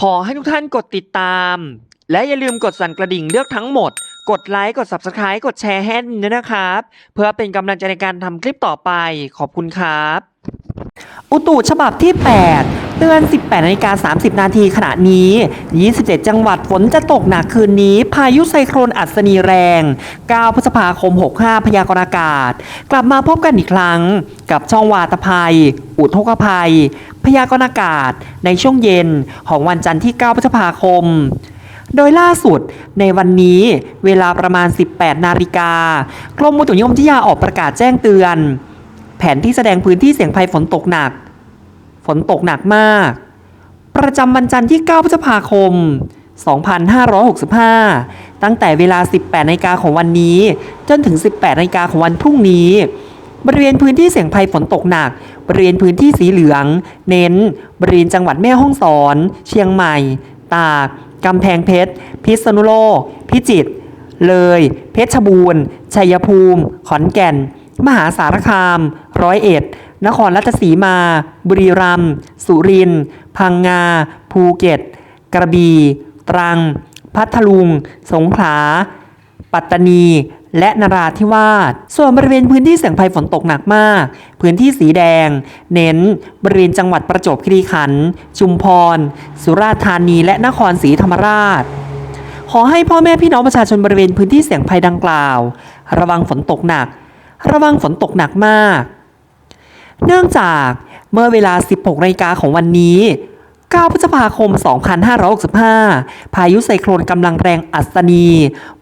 ขอให้ทุกท่านกดติดตาม และอย่าลืมกดสั่นกระดิ่งเลือกทั้งหมด กดไลค์ กด Subscribe กดแชร์ให้ด้วยนะครับ เพื่อเป็นกำลังใจในการทำคลิปต่อไป ขอบคุณครับ อุตุฉบับที่ 8 เตือน 18นาฬิกา30 นาทีขณะนี้ 27 จังหวัดฝนจะตกหนักคืนนี้ พายุไซโครนอัศนีแรง 9 พฤษภาคม 65 พยากรณ์อากาศ กลับมาพบกันอีกครั้ง กับช่องวาตภัย อุทกภัย พยากรณ์อากาศ ในช่วงเย็นของวันจันทร์ที่ 9 พฤษภาคมโดยล่าสุดในวันนี้เวลาประมาณ 18 นาฬิกากรมอุตุนิยมวิทยาออกประกาศแจ้งเตือน แผนที่แสดงพื้นที่เสี่ยงภัยฝนตกหนัก ฝนตกหนักมาก ประจำวันจันทร์ที่ 9 พฤษภาคม 2565 ตั้งแต่เวลา 18นาฬิกาของวันนี้ จนถึง 18นาฬิกาของวันพรุ่งนี้ บริเวณพื้นที่เสี่ยงภัยฝนตกหนัก บริเวณพื้นที่สีเหลือง เน้น บริเวณจังหวัดแม่ฮ่องสอน เชียงใหม่ ตากกำแพงเพชร พิษณุโลก พิจิตร เลย เพชรบูรณ์ ชัยภูมิ ขอนแก่น มหาสารคาม ร้อยเอ็ด นครราชสีมา บุรีรัมย์ สุรินทร์ พังงา ภูเก็ต กระบี่ ตรัง พัทลุง สงขลา ปัตตานี และนราธิวาส ส่วนบริเวณพื้นที่เสี่ยงภัยฝนตกหนักมาก พื้นที่สีแดง เน้น บริเวณจังหวัดประจวบคีรีขันธ์ ชุมพร สุราษฎร์ธานี และนครศรีธรรมราชขอให้พ่อแม่พี่น้องประชาชนบริเวณพื้นที่เสี่ยงภัยดังกล่าว ระวังฝนตกหนัก ระวังฝนตกหนักมาก เนื่องจากเมื่อเวลา 16นาฬิกาของวันนี้ 9 พฤษภาคม 2565 พายุไซโคลนกำลังแรงอัศนี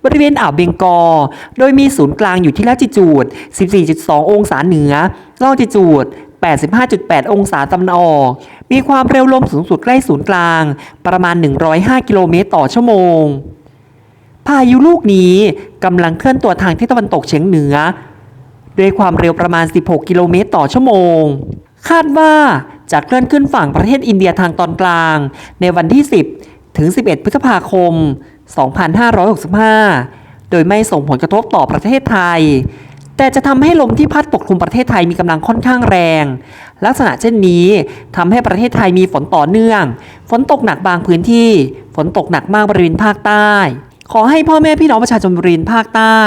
บริเวณอ่าวเบงกอ โดยมีศูนย์กลางอยู่ที่ละจิจูด 14.2 องศาเหนือล่องจิจูด 85.8 องศาตะวันออก มีความเร็วลมสูงสุดใกล้ศูนย์กลาง ประมาณ 105 กิโลเมตรต่อชั่วโมง พายุลูกนี้กำลังเคลื่อนตัวทางทิศตะวันตกเฉียงเหนือ ด้วยความเร็วประมาณ 16 กิโลเมตรต่อชั่วโมง คาดว่าจะเคลื่อนขึ้นฝั่งประเทศอินเดียทางตอนกลาง ในวันที่ 10 ถึง 11 พฤษภาคม 2565 โดยไม่ส่งผลกระทบต่อประเทศไทย แต่จะทำให้ลมที่พัดปกคลุมประเทศไทยมีกำลังค่อนข้างแรง ลักษณะเช่นนี้ทำให้ประเทศไทยมีฝนต่อเนื่อง ฝนตกหนักบางพื้นที่ ฝนตกหนักมากบริเวณภาคใต้ ขอให้พ่อแม่พี่น้องประชาชนบริเวณภาคใต้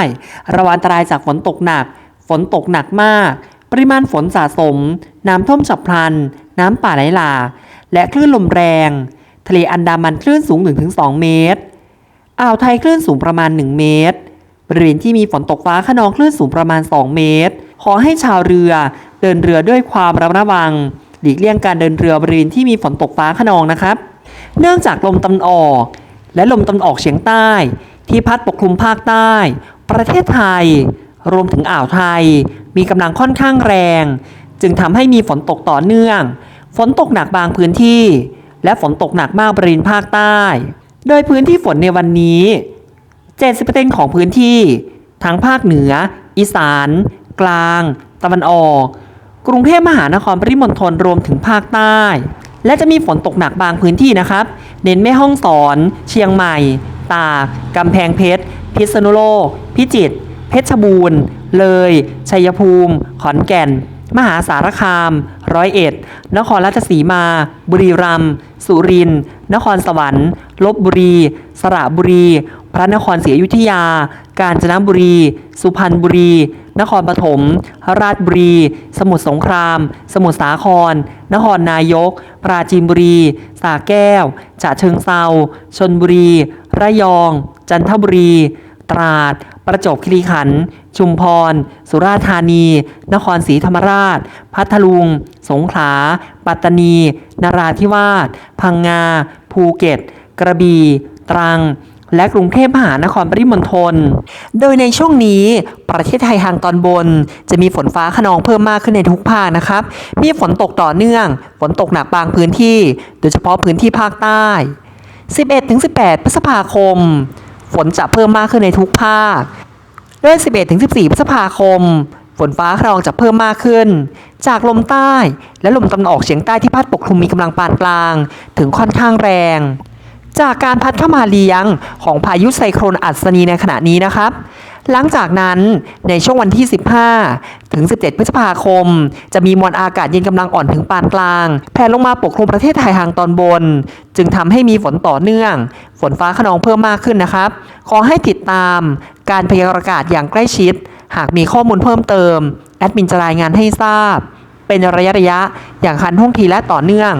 ระวังอันตรายจากฝนตกหนัก ฝนตกหนักมาก ปริมาณฝนสะสม น้ำท่วมฉับพลัน น้ำป่าไหลหลากและคลื่นลมแรง ทะเลอันดามันคลื่นสูง 1-2 เมตร อ่าวไทยคลื่นสูงประมาณ 1 เมตร บริเวณที่มีฝนตกฟ้าขนองคลื่นสูงประมาณ 2 เมตร ขอให้ชาวเรือเดินเรือด้วยความระมัดระวัง หลีกเลี่ยงการเดินเรือบริเวณที่มีฝนตกฟ้าขนองนะครับ เนื่องจากลมตะวันออก และลมตะวันออกเฉียงใต้ ที่พัดปกคลุมภาคใต้ ประเทศไทย รวมถึงอ่าวไทย มีกำลังค่อนข้างแรง จึงทำให้มีฝนตกต่อเนื่อง ฝนตกหนักบางพื้นที่ และฝนตกหนักมากบริเวณภาคใต้ โดยพื้นที่ฝนในวันนี้ 70%ของพื้นที่ทั้งภาคเหนือ อีสาน กลาง ตะวันออก กรุงเทพมหานครปริมณฑลรวมถึงภาคใต้ และจะมีฝนตกหนักบางพื้นที่นะครับ เน้นแม่ห้องสอน เชียงใหม่ ตาก กำแพงเพชร พิษณุโลก พิจิตร เพชรบูรณ์ เลย ชัยภูมิ ขอนแก่น มหาสารคาม ร้อยเอ็ด นครราชสีมา บุรีรัมย์ สุรินทร์ นครสวรรค์ ลบบุรี สระบุรี พระนครศรีอยุธยา กาญจนบุรี สุพรรณบุรี นครปฐม ราชบุรี สมุทรสงคราม สมุทรสาคร นครนายก ปราจีนบุรีสระแก้วฉะเชิงเซาชนบุรี ระยอง จันทบุรี ตราด ประจวบคีรีขันธ์ ชุมพร สุราษฎร์ธานี นครศรีธรรมราช พัทลุง สงขลา ปัตตานี นราธิวาส พังงา ภูเก็ต กระบี่ ตรังและกรุงเทพมหานครปริมณฑล โดยในช่วงนี้ประเทศไทยทางตอนบน จะมีฝนฟ้าขนองเพิ่มมากขึ้นในทุกภาคนะครับ มีฝนตกต่อเนื่อง ฝนตกหนักบางพื้นที่ โดยเฉพาะพื้นที่ภาคใต้ 11-18 พฤษภาคม ฝนจะเพิ่มมากขึ้นในทุกภาคโดย11-14 พฤษภาคม ฝนฟ้าขนองจะเพิ่มมากขึ้น จากลมใต้และลมตะวันออกเฉียงใต้ที่พัดปกคลุมมีกำลังปานกลาง ถึงค่อนข้างแรง จากการพัดเข้ามาเลี้ยงของพายุไซโครนอัศนีในขณะนี้นะครับ หลังจากนั้นในช่วงวันที่ 15 ถึง 17 พฤษภาคม จะมีมวลอากาศเย็นกำลังอ่อนถึงปานกลางแผ่ลงมาปกคลุมประเทศไทยทางตอนบน จึงทำให้มีฝนต่อเนื่อง ฝนฟ้าขนองเพิ่มมากขึ้นนะครับ ขอให้ติดตามการพยากรณ์อากาศอย่างใกล้ชิด หากมีข้อมูลเพิ่มเติม แอดมินจะรายงานให้ทราบ เป็นระยะระยะๆอย่างคันท่วงทีและต่อเนื่อง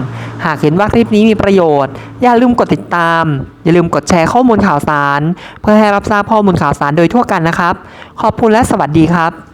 หากเห็นว่าคลิปนี้มีประโยชน์ อย่าลืมกดติดตาม อย่าลืมกดแชร์ข้อมูลข่าวสาร เพื่อให้รับทราบข้อมูลข่าวสารโดยทั่วกันนะครับ ขอบคุณและสวัสดีครับ